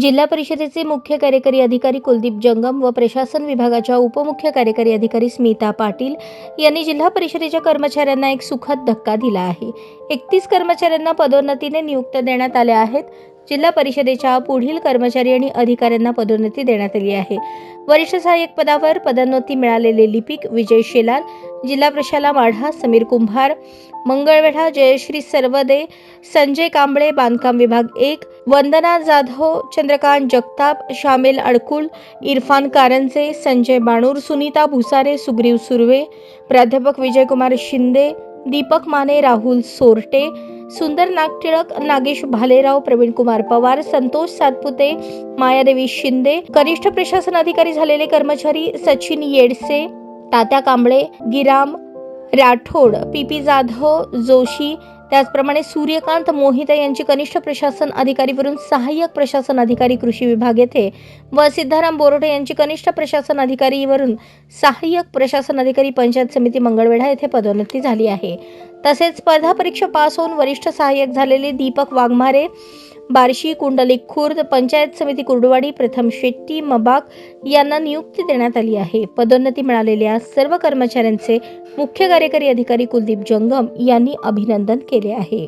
जिल्हा परिषदेचे मुख्य कार्यकारी अधिकारी कुलदीप जंगम व प्रशासन विभागाच्या उपमुख्य कार्यकारी अधिकारी स्मिता पाटील यांनी जिल्हा परिषदेच्या कर्मचाऱ्यांना एक सुखद धक्का दिला आहे. एकतीस कर्मचाऱ्यांना पदोन्नतीने नियुक्त देण्यात आल्या आहेत. जिल्हा परिषदेच्या पुढील कर्मचारी आणि अधिकाऱ्यांना पदोन्नती देण्यात आली आहे. वरिष्ठ सहाय्यक पदावर पदोन्नती मिळालेले लिपिक विजय शेलार जिल्हा प्रशाला माढा समीर कुंभार मंगळवेढा जयश्री सर्वदे संजय कांबळे बांधकाम विभाग एक वंदना जाधव चंद्रकांत जगताप शामेल अडकुल इरफान कारंजे संजय बाणूर सुनीता भुसारे सुग्रीव सुर्वे प्राध्यापक विजयकुमार शिंदे दीपक माने राहुल सोरटे सुंदर नागटिळक नागेश भालेराव प्रवीण कुमार पवार संतोष सातपुते मायादेवी शिंदे कनिष्ठ प्रशासन अधिकारी झालेले कर्मचारी सचिन येडसे तात्या कांबळे गिराम राठोड पी पी जाधव जोशी त्याचप्रमाणे सूर्यकांत मोहिते यांची कनिष्ठ प्रशासन अधिकारीवरून सहाय्यक प्रशासन अधिकारी कृषी विभाग येथे व सिद्धाराम बोरोटे यांची कनिष्ठ प्रशासन अधिकारीवरून सहाय्यक प्रशासन अधिकारी पंचायत समिती मंगळवेढा येथे पदोन्नती झाली आहे. तसेच स्पर्धा परीक्षा पास होऊन वरिष्ठ सहाय्यक झालेले दीपक वाघमारे बार्शी कुंडलिक खुर्द पंचायत समिती कुर्डवाडी प्रथम शेट्टी मबाक यांना नियुक्ती देण्यात आली आहे. पदोन्नती मिळालेल्या सर्व कर्मचाऱ्यांचे मुख्य कार्यकारी अधिकारी कुलदीप जंगम यांनी अभिनंदन केले आहे.